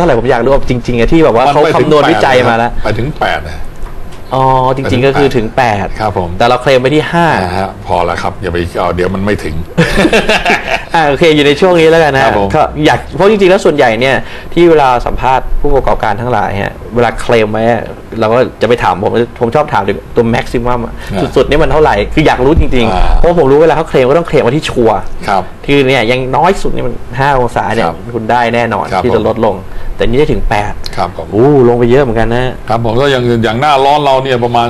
ท่าไหร่ผมอยากรู้ว่าจริงๆอะที่แบบว่าเขานไม่ถึงคำนวณแปดวิจัยะครับมาแล้วไปถึงแปดนะอ๋อจริงๆก็คือถึง8ครับผมแต่เราเคลมไปที่5นะฮะพอแล้วครับอย่าไปเอาเดี๋ยวมันไม่ถึงอ่าโอเคอยู่ในช่วงนี้แล้วกันนะครับผมก็อยากเพราะจริงๆแล้วส่วนใหญ่เนี่ยที่เวลาสัมภาษณ์ผู้ประกอบการทั้งหลายฮะเวลาเคลมไว้อะเราก็จะไปถามผมผมชอบถามถึงตัวแม็กซิมัมสุดๆเนี่ยมันเท่าไหร่คืออยากรู้จริงอ่าๆเพราะผมรู้เวลาเขาเคลมก็ต้องเคลมว่าที่ชัวร์ครับคือเนี่ยยังน้อยสุดเนี่ยมัน5องศาเนี่ยครับคุณได้แน่นอนครับที่จะผมลดลง แต่นี่ได้ถึง8ครับผมอู้ลงไปเยอะเหมือนกันนะครับผมก็อย่างอย่างหน้าร้อนเราเนี่ยประมาณ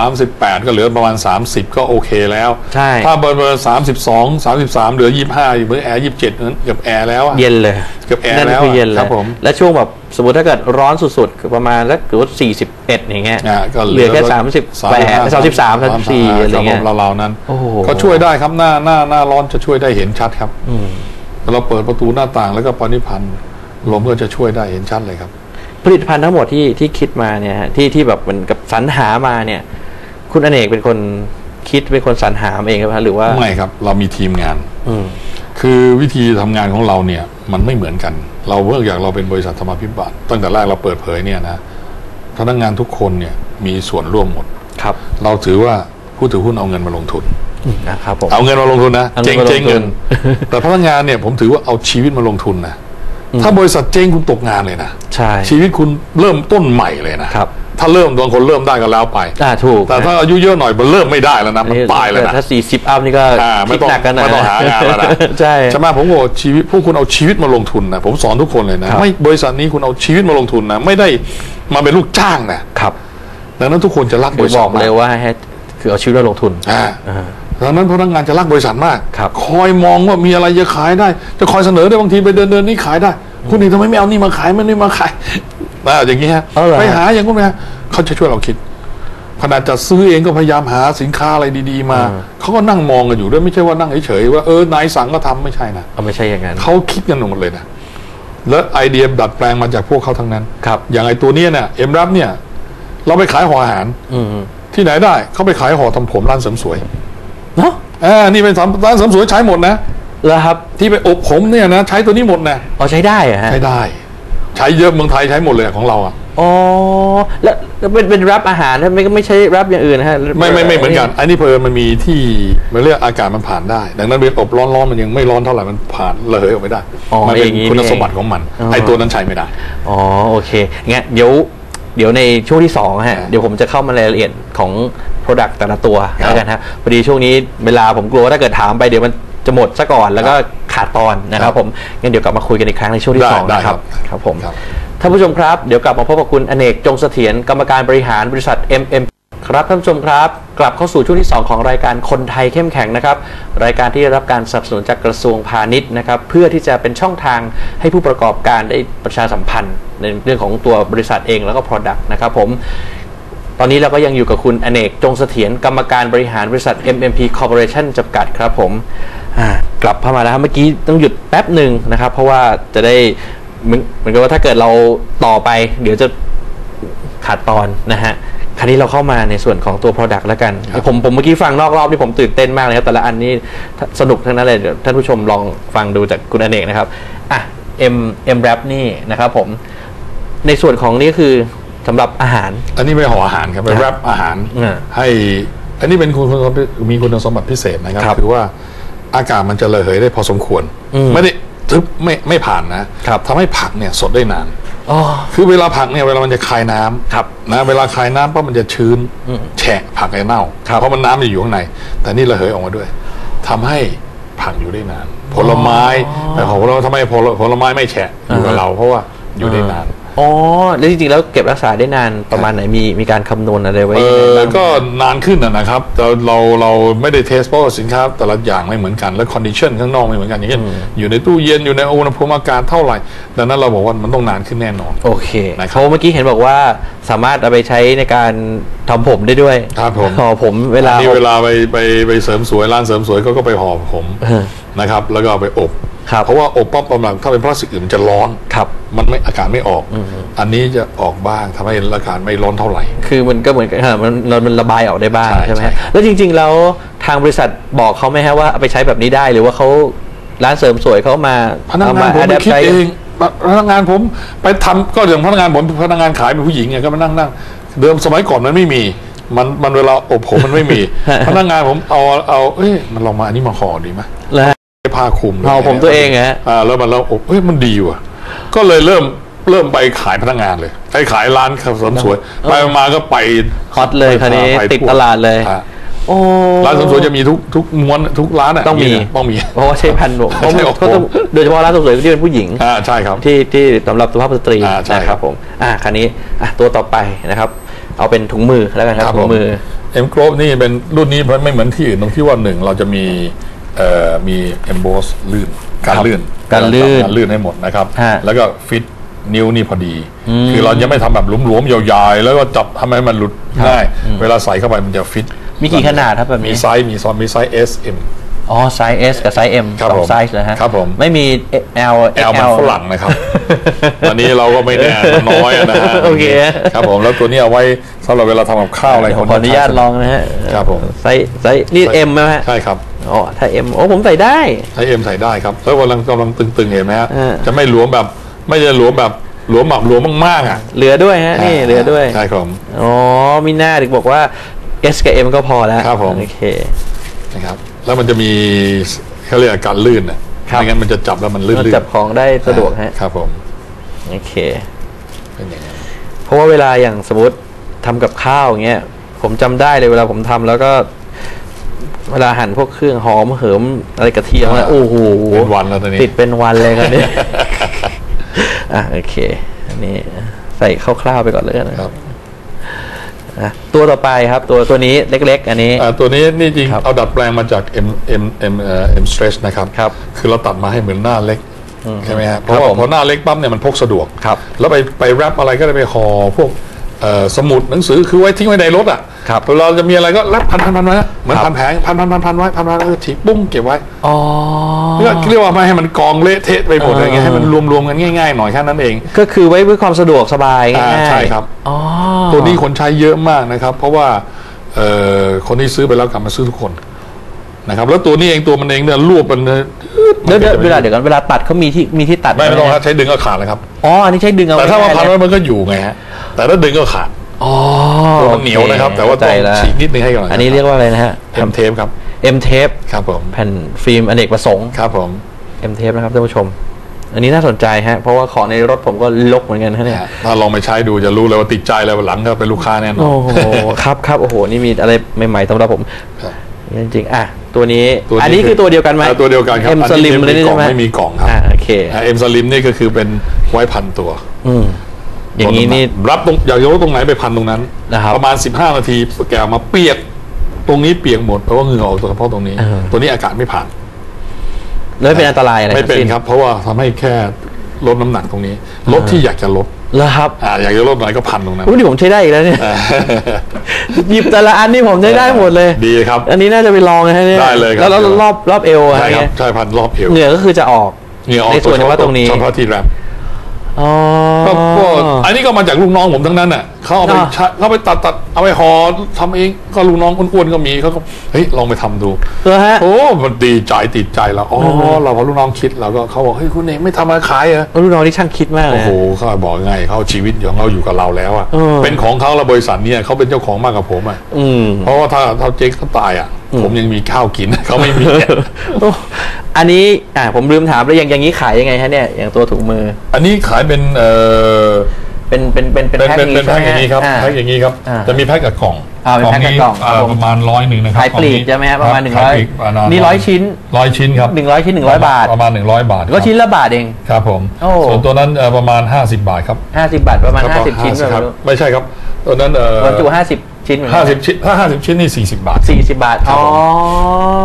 38 ก็เหลือประมาณ 30 ก็โอเคแล้ว ใช่ ถ้าเบอร์เบอร์32 33เหลือ25อยู่เบอร์แอร์27นั้นเกือบแอร์แล้วอะเย็นเลยเกือบแอร์นั่นแล้วคืออะเย็นเลครัยบผมและช่วงแบบสมมติถ้าเกิดร้อนสุดๆคือประมาณสักหรือว่า41อย่างเงี้ยอ่าก็เหลือแค่30 8 33 34อะไรเงี้ยเราเราๆนั้นโอ้โหก็ช่วยได้ครับหน้าหน้าหน้าร้อนจะช่วยได้เห็นชัดครับอืมเราเปิดประตูหน้าต่างแล้วก็ปณิพันธ์ ลมก็จะช่วยได้เห็นชัดเลยครับ ผลิตภัณฑ์ทั้งหมดที่ที่คิดมาเนี่ยฮะที่ที่แบบเหมือนกับสรรหามาเนี่ย คุณอเนกเป็นคนคิดเป็นคนสรรหามาเองครับหรือว่าไม่ครับ เรามีทีมงาน อืมคือวิธีทำงานของเราเนี่ย มันไม่เหมือนกัน เราเมื่ออย่างเราเป็นบริษัทธรรมาภิบาลตั้งแต่แรกเราเปิดเผยเนี่ยนะพนักงานทุกคนเนี่ยมีส่วนร่วมหมดครับ เราถือว่าผู้ถือหุ้นเอาเงินมาลงทุนอืมนะครับผมเอาเงินมาลงทุนนะเอาเงิเจ๊นงมาลงทุนเจ๊งเงิน แต่พนักงานเนี่ยผมถือว่าเอาชีวิตมาลงทุนนะ ถ้าบริษัทเจ๊งคุณตกงานเลยนะใช่ชีวิตคุณเริ่มต้นใหม่เลยนะครับ ถ้าเริ่มบางคนเริ่มได้ก็แล้วไปอ่าถูก แต่ถ้าอายุเยอะหน่อยมันเริ่มไม่ได้แล้วนะมันตายเลยนะถ้า40อัพนี่ก็อ่าไม่คิดต้องหนักกันนะไม่ต้องหางานแล้วนะใช่ใช่ไหมผมบอกว่าชีวิตพวกคุณเอาชีวิตมาลงทุนนะผมสอนทุกคนเลยนะครับไม่บริษัทนี้คุณเอาชีวิตมาลงทุนนะไม่ได้มาเป็นลูกจ้างนะครับดังนั้นทุกคนจะรักบคือริษับทอกเลยว่าให้คือเอาชีวิตเราลงทุนอ่าอ่า ดังนั้นพนักงานจะรักบริษัทมากครับ คอยมองว่ามีอะไรจะขายได้ จะคอยเสนอได้บางทีไปเดินเดินนี่ขายได้ คุณนี่ทำไมไม่เอานี่มาขายไม่นี่มาขายนะอย่างนี้ฮะเอาเหรอไปหาอย่างนู้นไปหาเขาจะช่วยเราคิดขนาดจะซื้อเองก็พยายามหาสินค้าอะไรดีๆ มา เขาก็นั่งมองกันอยู่ด้วยไม่ใช่ว่านั่งเฉยๆว่าเออนายสั่งก็ทำไม่ใช่นะเอาไม่ใช่อย่างนั้นเขาคิดกันหมดเลยนะแล้วไอเดียดัดแปลงมาจากพวกเขาทั้งนั้นครับอย่างไอตัวเนี้ยเนี่ยเอ็มรับเนี่ย เราไปขายห่ออาหารอืมที่ไหนได้เขาไปขายห่อทำผมร้านเสริมสวย เนาะอ่านี่เป็นร้านเสริมสวยใช้หมดนะแล้วครับที่ไปอบผมเนี่ยนะใช้ตัวนี้หมดนะเอาใช้ได้เหรอะฮะใช้ได้ ใช้เยอะเมืองไทยใช้หมดเลยของเราอะอ๋อแล้วแล้วเป็นเป็นรับอาหารนะไม่ไม่ใช่รับอย่างอื่นนะฮะไม่ไม่ไม่เหมือนกันอันนี้เพลินมันมีที่มันเรียกอากาศมันผ่านได้ ดังนั้นเวลาอบร้อนๆมันยังไม่ร้อนเท่าไหร่มันผ่านระเหยออกไม่ได้อ๋อมัเป็นอย่างนี้คุณนี่เองสมบัติของมันอ๋อไอตัวนั้นใช้ไม่ได้อ๋อโอเคงั้นเดี๋ยว เดี๋ยวในช่วงที่สองฮะอ่าเดี๋ยวผมจะเข้ามารายละเอียดของ Product แต่ละตัวครับแล้วกันฮะพอดีช่วงนี้เวลาผมกลัวว่าถ้าเกิดถามไปเดี๋ยวมันจะหมดซะก่อนแล้วก็ขาดตอนนะคครัรับบผมงั้นเดี๋ยวกลับมาคุยกันอีกครั้งในช่วงที่ได้สองได้นะครับครับครับผมครับท่านผู้ชมครับเดี๋ยวกลับมาพบกับคุณอเนกจงเสถียรกรรมการบริหารบริษัท MM ครับท่านผู้ชมครับ กลับเข้าสู่ช่วงที่ 2 ของรายการคนไทยเข้มแข็งนะครับ รายการที่ได้รับการสนับสนุนจากกระทรวงพาณิชย์นะครับ เพื่อที่จะเป็นช่องทางให้ผู้ประกอบการได้ประชาสัมพันธ์ ในเรื่องของตัวบริษัทเองแล้วก็ Product นะครับผมตอนนี้เราก็ยังอยู่กับคุณอเนกจงเสถียรกรรมการบริหารบริษัท MMP Corporation จำกัดครับผมอ่ากลับเข้ามาแล้วครับเมื่อกี้ต้องหยุดแป๊บหนึ่งนะครับ เพราะว่าจะได้เหมือนเหมือนกับว่าถ้าเกิดเราต่อไป เดี๋ยวจะขาดตอนนะฮะ คราวนี้เราเข้ามาในส่วนของตัว Product แล้วกัน ผมผมเมื่อกี้ฟังนอกรอบนี่ผมตื่นเต้นมากเลยครับแต่ละอันนี่สนุกทั้งนั้นเลยเดี๋ยวท่านผู้ชมลองฟังดูจากคุณอเนกนะครับอะ M M Rap นี่นะครับผมในส่วนของนี่คือสำหรับอาหาร อันนี้ไปห่ออาหารครับไปครับแรปอาหารอ่าให้ อันนี้เป็นคุณคุณมีคุณสมบัติพิเศษนะครับครับ คือว่าอากาศมันจะระเหยได้พอสมควรอืมไม่ได้ ทึบไม่ไม่ผ่านนะครับทำให้ผักเนี่ยสดได้นานอ๋อ คือเวลาผักเนี่ยเวลามันจะคายน้ำครับนะเวลาคายน้ำปั๊บมันจะชื้นแฉะผักจะเน่าครับเพราะมันน้ำจะอยู่ข้างใน แต่นี่ระเหยออกมาด้วยทำให้ผักอยู่ได้นาน ผลไม้แต่ของเราทำไมผลผลไม้ไม่แฉะอยู่กับอ่าฮะเรา เพราะว่าอยู่ได้นาน อ๋อแล้วจริงๆแล้วเก็บรักษาได้นานประมาณไหนมีมีการคำนวณอะไรไว้เอยังไงอบ้างก็นานขึ้นนะนะครับแต่เราเราไม่ได้เทสเพราะว่าสินค้าแต่ละอย่างไม่เหมือนกันและคอนดิชันข้างนอกไม่เหมือนกันอย่างเช่นอยู่ในตู้เย็นอยู่ในอุณหภูมิอากาศเท่าไหร่ดังนั้นเราบอกว่ามันต้องนานขึ้นแน่นอนโอเคนะครับเขาเมื่อกี้เห็นบอกว่าสามารถเอาไปใช้ในการทำผมได้ด้วยครับผมห่อผมเวลาอันนี้เวลาไปไปไปเสริมสวยร้านเสริมสวยเขาก็ไปห่อผมเออนะครับแล้วก็เอาไปอบ ครับเพราะว่าอบปั๊บกำลังถ้าเป็นพลาสติกอื่นมันจะร้อนครับ มันไม่อากาศไม่ออก อันนี้จะออกบ้างทำให้อากาศไม่ร้อนเท่าไหร่ คือมันก็เหมือนกับเออมันมันมันระบายออกได้บ้างใช่ใช่ไหมใช่ฮะแล้วจริง ๆ แล้วทางบริษัทบอกเขาไหมฮะว่าเอาไปใช้แบบนี้ได้หรือว่าเขาร้านเสริมสวยเขามาพนักเอางามานผมไป adapt คิดใช้เองพนักงานผมไปทำก็อย่างพนักงานผมพนักงานขายเป็นผู้หญิงไงก็มานั่งนั่งเดิมสมัยก่อนมันไม่มีมันมันเวลาอบผมมันไม่มี พนักงานผมเอาเอาเอ้ยมันลองมาอันนี้มาห่อดีไหมแล้วฮะให้ ผ้าคลุมเลยห่อผมตัวเองเหรอฮะอ่าแล้วมันแล้วอบเอ้ยมันดีว่ะ ก็เลยเริ่มเริ่มไปขายพนักงานเลยไปขายร้านเสริมสวยไปมาก็ไปฮอตเลยคราวนี้ไปติดทั่วตลาดเลยฮะโอ้ร้านเสริมสวยจะมีทุกทุกม้วนทุกร้านอะต้องมีนะต้องมี เพราะว่าใช้พันธุ์ผมเพราะใช่อบผมก็ต้องโดยเฉพาะร้านเสริมสวยที่เป็นผู้หญิงอ่าใช่ครับที่ที่สำหรับสุภาพสตรีอ่าใช่นะคครัรับบผมอะคันนี้อะตัวต่อไปนะครับ เอาเป็นถุงมือแล้วกันครับครับถุผงมมือเอ็มโกรนี่เป็นรุ่นนี้ไม่เหมือนที่อื่นตรงที่ว่าหนึ่งเราจะมีเอ่อ มีเอมโบสลื่นการครับลื่นการลื่นการลื่นให้หมดนะครับฮะแล้วก็ฟิตนิ้วนี่พอดีอืมคือเราจะไม่ทำแบบหลวมๆยาวๆแล้วก็จับทำให้มันหลุดง่ายเวลาใส่เข้าไปมันจะฟิต มีกี่ขนาดครับแบบมีนี้ไซส์มีซอนมีไซส์ S M อ๋อไซส์ S กับไซส์ M ครับสอผงมไซส์นะฮะครับผมไม่มี L L มัน XL ฝรั่งนะครับตอนนี้เราก็ไม่แน่มันน้อยนะฮะโอเคครับผมแล้วตัวนี้เอาไว้สำหรับเวลาทำกับข้าวอะไรเดี๋ยวคนขออนุญาตลองนะฮะครับผมไซส์ไซส์นี่ M ไหมฮะใช่ครับ อ๋อถ้า M โอ้ผมใส่ได้ใช้เอ็มใส่ได้ครับแล้วกำลังกำลังตึงๆเห็นไหมฮะ อ่า จะไม่หลวมแบบ ไม่จะหลวมแบบหลวมแบบหลวมมากๆอะเหลือด้วยฮะนี่เหลือด้วย ใช่ครับผมอ๋อมีหน้าถึงบอกว่า S กับ M ก็พอแล้วครับผม โอเค นะครับ แล้วมันจะมีเขาเรียกการลื่นอะครับไม่งั้นมันจะจับแล้วมันลื่นก็ๆจับของได้สะดวกฮะ ครับผม โอเค เป็นอย่างนั้น เพราะว่าเวลาอย่างสมมติทำกับข้าวอย่างเงี้ย ผมจำได้เลยเวลาผมทำแล้วก็ เวลาหั่นพวกเครื่องหอมเหิมอะไรกระเทียมอะไรโอ้โหเป็นวันแล้วตอนนี้ติดเป็นวันเลยครับเนี่ยอะโอเคอันนี้ใส่คร่าวๆไปก่อนเลยนะครับอะตัวต่อไปครับ ตัวตัวนี้เล็ก ๆ อันนี้อ่าตัวนี้นี่จริงครับเอาดัดแปลงมาจาก M M M เอ่อ M stretch นะครับครับ คือเราตัดมาให้เหมือนหน้าเล็กใช่ไหมฮะเพครัราะบว่าผมพอหน้าเล็กปั๊บเนี่ยมันพกสะดวกครับแล้วไปไปแรปอะไรก็ได้ไปห่อพวกเอ่อ สมุดหนังสือคือไว้ทิ้งไว้ในรถอะครับเราจะมีอะไรก็แรปพันพันพันไว้เหมือนครับพันแผงพันพันพันพันไว้พันพันเออถีบปุ้งเก็บไว้อ๋อเรียกว่าไม่ให้มันกองเละเทะไปหมดอะไรเงี้ยอ่าให้มันรวมๆกันง่ายๆหน่อยแค่นั้นเอง ก็คือไว้เพื่อความสะดวกสบายอ่าง่ายๆใช่ครับอ๋อตัวนี้คนใช้เยอะมากนะครับ เพราะว่าเอ่อคนที่ซื้อไปแล้วกลับมาซื้อทุกคนนะครับแล้วตัวนี้เองตัวมันเองเนี่ยรวบมันเนี่ยเดี๋ยวเดี๋ยวเวลาเดี๋ยวกันเวลาตัดเขามีที่มีที่ตัดไม่ไม่ต้องหครับใช้ดึงก็ขาดเลยครับอ๋ออันนี้ใช้ดึงเอาแต่ถ้ามาไว้พันได้ไว้เลยมันก็อยู่ไงฮะ แต่ถ้าดึงก็ขาดอ๋อตัวมันเหนียวนะครับ แต่ว่าใจต้องแล้วฉีกนิดนึงให้ก่อนอันนี้เรียกว่าอะไรนะฮะเอ็มเทปครับ M tape ครับผมแผ่นฟิล์มอเนกประสงค์ครับผม M tape นะครับท่านผู้ชม อันนี้น่าสนใจฮะ เพราะว่าของในรถผมก็ลกเหมือนกันฮะเนี่ยถ้าลองไปใช้ดูจะรู้เลยว่าติดใจเลยวันหลังก็เป็นลูกค้าแน่นอนโอ้โหครับครับโอ้โห นี่มีอะไรใหม่ๆสำหรับผมครับจริงๆอะตัวนี้ตัวนี้ อันนี้คือตัวเดียวกันไหมอ่าตัวเดียวกันครับ M อัน slim นี้เลยนี่ใช่ไหมไม่มีกล่องครับอ่าโอเคเอ็มสลิมนี่ก็คือเป็นไว้พันตัว อืม อย่างนี้นี่รับตรงอยากจะรู้ตรงไหนไปพันตรงนั้นนะครับประมาณ 15 นาทีแกะออกมาเปียก ตรงนี้เปียกหมดเพราะว่าเหงื่อออกเฉพาะตรงนี้เออตัวนี้อากาศไม่ผ่านแล้วไม่เป็นอันตรายอะไรไม่เป็นทั้งสิ้ครับ เพราะว่าทำให้แค่ลดน้ำหนักตรงนี้ลดที่อยากจะลดแล้วครับอ่าอยากจะลดอะไรก็พันตรงนั้นอุ้ยนี่ผมใช้ได้อีกแล้วเนี่ยหยิบแต่ละอันนี่ผมใช้ได้หมดเลย ดีครับ อันนี้น่าจะไปลองนะฮะเนี่ยได้เลยครับแล้วแล้วรอบรอบเอวอะใช่ครับเนี่ยใช่พันรอบเอวเหงื่อก็คือจะออกเหงื่อออกในส่วนเฉพาะตรงนี้เฉพาะที่แรป อ๋อ ก็ก็อันนี้ก็มาจากลูกน้องผมทั้งนั้นน่ะเขาเอาไปอ่า ใช้เขาไปตัดตัดเอาไปห่อทำเองก็ลูกน้องอ้วนๆก็มีเขาก็เฮ้ยลองไปทำดู เหรอฮะ โอ้มันดีใจติดใจแล้วอ๋อเราพอลูกน้องคิดเราก็เขาบอกเฮ้ยคุณเองไม่ทำมาขายเหรอลูกน้องที่ช่างคิดมากเลโอ้ย โหเขาบอกไงเขาเอาชีวิตของเราอยู่กับเราแล้วอะเออเป็นของเขาแล้วบริษัทเนี่ยเขาเป็นเจ้าของมากกว่าผมอะอืม เพราะว่าถ้าถ้าเจ๊กเขาตายอะ ผมยังมีข้าวกินเขาไม่มีโอ้อันนี้อ่าผมลืมถามแล้วอย่างอย่างนี้ขายยังไงฮะเนี่ยอย่างตัวถุงมือ อันนี้ขายเป็นเอ่อเป็นเป็นเป็นเป็นเป็นแพ็คเป็นเป็นแพ็คอย่างนี้ครับอ่าแพ็คอย่างนี้ครับอ่าจะมีแพ็คกับกล่องอ่าเป็นแพ็คกับกล่องาครับผมประมาณร้อยหนึ่งนะครับขายปลีกใช่ไหมฮะประมาณหนึ่งร้อยขปลีกประมาณนี่ร้อยชิ้นร้อยชิ้นครับหนึ่งร้อยชิ้นหนึ่งร้อยบาทประมาณหนึ่งร้อยบาทก็ชิ้นละบาทเองครับผมโอ้ส่วนตัวนั้นเอ่อประมาณ50บาทครับห้าสิบบาทประมาณครับห้าสิบชิ้น50แบครับบไม่ใช่ครับตัวนั้นเอ่อบรรจุห้าสิบ ชิ้นเหมือนกัห้าสิบชิ้นถ้าห้าสิบชิ้นนี่สี่สิบบาท สี่สิบบาทครับอ๋อ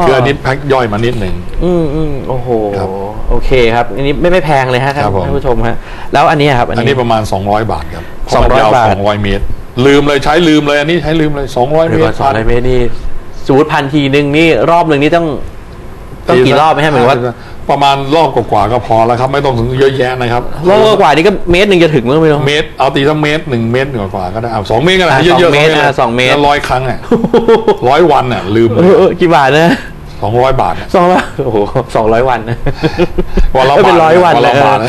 ผมคืออันนี้แพ็คย่อยมานิดหนึ่ง อืมอืมโอ้โห ครับโอเคครับ อันนี้ไม่ไม่แพงเลยฮะท่านครับผม ท่านผู้ชมฮะ แล้วอันนี้ครับ อันอันนี้นี้ ประมาณ 200 บาทครับสองร้อยบาท สองร้อยเมตร ลืมเลยใช้ลืมเลยอันนี้ใช้ลืมเลย200เดี๋เมยวก่ตอนรสองร้อยเมตรนี่สูตรพันทีหนึ่งนี่รอบหนึ่งนี่ต้องต้องกี่รอบไหมฮะหมายถึงว่า ประมาณรอบกว่าๆก็พอแล้วครับ ไม่ต้องถึงเยอะแยะนะครับรอบกว่านี่ก็เมตรหนึ่งจะถึงมั้งไม่รู้เมตรเอาตีสักเมตรหนึ่งเมตรกว่าๆก็ได้เอาสองเมตรก็ได้อะเยอะๆสองเมตรก็ได้อะสองเมตรแล้วร้อยครั้งอะร้อยวันอะลืมเออเออกี่บาทนะ สองร้อยบาทเนี่ยสองร้อยโอ้โหสองร้อยวันนะวันละเออเป็นบาทร้อยวันวันละเลยบาท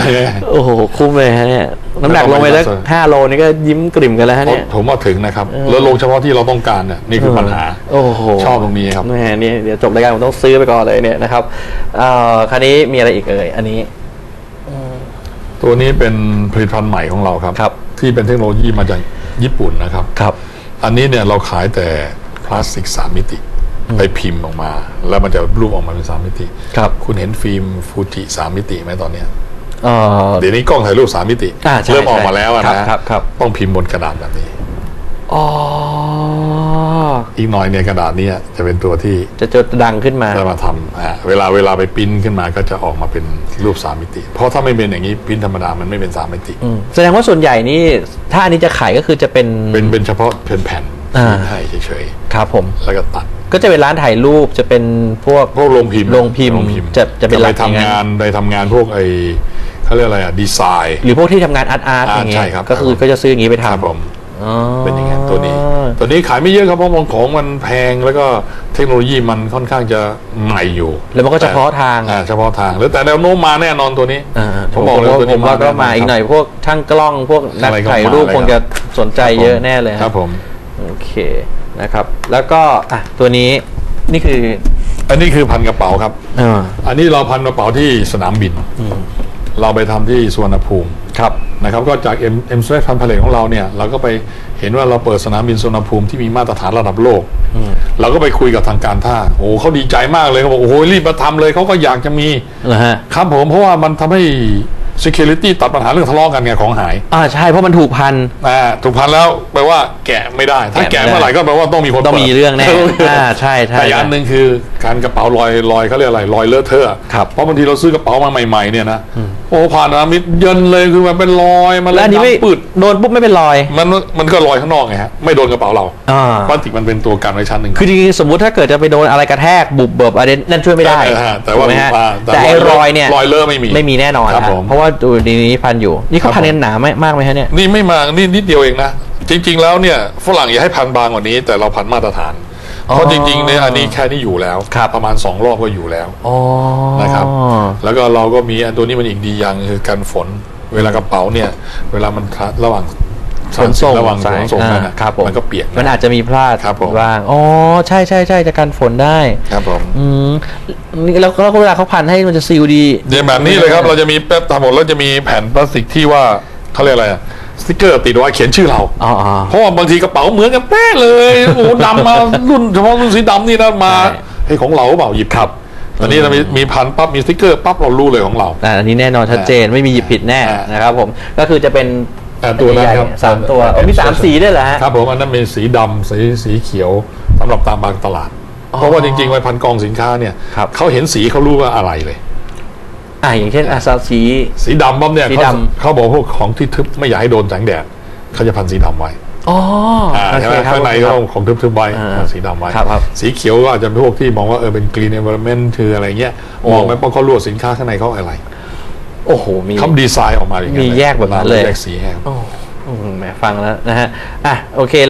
โอ้โห คุ้มเลยฮะเนี่ยน้ำหนักลงไปสักห้าโลนี่ก็ยิ้มกลิ่มกันแล้วฮะผมเนี่ยผมว่าถึงนะครับ แล้วลงเฉพาะที่เราต้องการเนี่ยนี่คือปัญหา โอ้โหชอบตรงนี้ครับแหมนี่เดี๋ยวจบรายการผมต้องซื้อไปก่อนเลยเนี่ยนะครับเอ่อคราวนี้มีอะไรอีกเอ่ยอันนี้ตัวนี้เป็นผลิตภัณฑ์ใหม่ของเราครับครับที่เป็นเทคโนโลยีมาจากญี่ปุ่นนะครับครับ อันนี้เนี่ยเราขายแต่พลาสติกสามมิติ ไปพิมพ์ออกมา แล้วมันจะรูปออกมาเป็นสามมิติ ครับ คุณเห็นฟิล์มฟูจิสามมิติไหมตอนเนี้ยเอ่อเดี๋ยวนี้กล้องถ่ายรูปสามมิติ อ่าใช่เริ่มออกใช่มาแล้วอะครับนะครับครับ ต้องพิมพ์บนกระดาษแบบนี้ อ๋อ อีกหน่อยเนี่ยกระดาษเนี้จะเป็นตัวที่จะจดดังขึ้นมาจะมาทำอ่าเวลาเวลาไปปริ้นขึ้นมาก็จะออกมาเป็นรูปสามมิติ เพราะถ้าไม่เป็นอย่างนี้ปริ้นธรรมดามันไม่เป็นสามมิติอืมแสดงว่าส่วนใหญ่นี่ถ้าอันนี้จะขายก็คือจะเป็นเป็นเป็นเฉพาะเป็นแผ่น อ่าให้เฉยครับผมๆแล้วก็ตัด ก็จะเป็นร้านถ่ายรูปจะเป็นพวกพวกโรงพิมพ์โรงพิมพ์จะจะเป็นไปหลักอย่างนั้นทำงานไปทำงานพวกไอเขาเรียกอะไรอะดีไซน์ หรือพวกที่ทำงานอาร์ตอาร์ตอ่าอย่างเงี้ใช่ยครับก็คือครับก็จะซื้ออย่างนี้ไปครับทำผมอ๋อเป็นอย่างนั้นตัวนี้ ตัวนี้ขายไม่เยอะครับเพราะมันของมันแพงแล้วก็เทคโนโลยีมันค่อนข้างจะใหม่อยู่ แล้วมันก็เฉพาะทางอ่าเฉพาะทางแล้วแต่แนวโน้มมาแน่นอนตัวนี้อ่าผมบอกเลยว่าตัวผนี้มว่าก็มาอีกหน่อยพวกช่างกล้องพวกนักอะไรก็ถ่ายรูปมาเลยคงจะสนใจเยอะแน่เลยครับผมโอ เคนะครับ แล้วก็อะตัวนี้นี่คืออันนี้คือพันกระเป๋าครับ อ่าอันนี้เราพันกระเป๋าที่สนามบิน เราไปทำที่สุวรรณภูมิครับนะครับ ก็จาก M M s พันผลิตของเราเนี่ยเราก็ไปเห็นว่าเราเปิดสนามบินสุวรรณภูมิที่มีมาตรฐานระดับโลก เราก็ไปคุยกับทางการท่า โอ้เขาดีใจมากเลยเขาบอกโอ้โหรีบมาทำเลยเขาก็อยากจะมีเหรอฮะ ครับผมเพราะว่ามันทำให้ security ตัดปัญหาเรื่องทะเลาะกันไงของหายอ่าใช่เพราะมันถูกพัน อ่าถูกพันแล้วแปลว่าแกะไม่ได้ ถ้าแกะแกะไม่ได้ เมื่อไหร่ก็แปลว่าต้องมีคนต้องมีปิดเรื่องแน่อ่าใช่ใช่ แต่อีกอันหนึ่งคือการกระเป๋าลอยลอยเขาเรียกอะไรลอยเลอะเทอะครับเพราะบางทีเราซื้อกระเป๋ามาใหม่ๆเนี่ยนะโอ้ผ่านอามิดเยินเลยคือมันเป็นรอยมันแล้วอันนี้ไม่ดำปืดโดนปุ๊บไม่เป็นรอยมันมันก็ลอยข้างนอกไงฮะไม่โดนกระเป๋าเราอ่าพลาสติกมันเป็นตัวกันไว้ชั้นหนึ่ง คือจริงๆสมมุติถ้าเกิดจะไปโดนอะไรกระแทกบุบเบิบอะไรนั่นช่วยไม่ได้เออฮะแต่ว่าถูกไหมฮะอ่าแต่ไอ้รอยเนี่ยรอยเลอะไม่มีไม่มีแน่นอนครับฮะผม เพราะว่าดูดีนี้พันอยู่ นี่เขาครับพันผมกันหนาไหมมากไหมฮะเนี่ยนี่ไม่มานี่นิดเดียวเองนะ จริง ๆ แล้วเนี่ยฝรั่งอย่าให้พันบางกว่านี้ แต่เราพันมาตรฐานอ๋อเพราะจริงๆเนี่ยอันนี้แค่นี้อยู่แล้วครับประมาณสองรอบก็อยู่แล้วอ๋อนะครับแล้วก็เราก็มีอันตัวนี้มันอีกดีอย่างคือกันฝน เวลากระเป๋าเนี่ย เวลามันทะระหว่าง ขนส่งระหว่างขสายนส่งกันอ่านะครับผมมันก็เปียกมันอาจจะมีพลาดครับผมบ้างอ๋อใช่ใช่ใช่จะกันฝนได้ครับผมอืมนี่แล้วแล้วเวลาเขาพันให้มันจะซีลดีเดี๋ยวแบบนี้เลยครับ เราจะมีแป๊บทำหมดแล้วจะมีแผ่นพลาสติกที่ว่าเขาเรียกอะไรอะสติกเกอร์ติดไว้เขียนชื่อเราอ๋ออ๋อเพราะว่าบางทีกระเป๋าเหมือนกันเป๊ะเลยโอ้โหดำมารุ่นเฉพาะรุ่นสีดำนี่นะมาใช่เฮ้ยของเราเปล่าหยิบครับตอนนี้เรามีมีพันปั๊บมีสติกเกอร์ปั๊บเรารู้เลยของเราอ่าอันนี้แน่นอนชัดเจนไม่มีหยิบผิดแน่อ่านนะครับผมก็คือจะเป็น อ่าตัวนั้นครับสามตัวอ๋อมีสามสีด้วยเหรอฮะครับผมอันนั้นเป็นสีดำสีสีเขียวสำหรับตามบางตลาดอ๋อเพราะว่าจริงๆไว้พันกองสินค้าเนี่ยครับเขาเห็นสีเขารู้ว่าอะไรเลยอ่าอย่างเช่นอาซาสีสีดำปั๊บเนี่ยสีเขาดำเขาบอกพวกของที่ทึบไม่อยากให้โดนแสงแดดเขาจะพันสีดำไว้อ๋ออ่าโอใช่เคไหมครับข้างในก็ของทึบๆไว้อ่าพันสีดำไว้ครับครับสีเขียวก็อาจจะเป็นพวกที่มองว่าเออเป็น green environment คืออะไรเงี้ยโอ้มองไหมเพราะเขาลวดสินค้าข้างในเขาอะไร โอ้โหมีเขาดีไซน์ออกมาอย่างเงี้ยมีแยกแบบนั้นเลยแยกสีแยกโอ้อืมแหมฟังแล้วนะฮะอะโอเค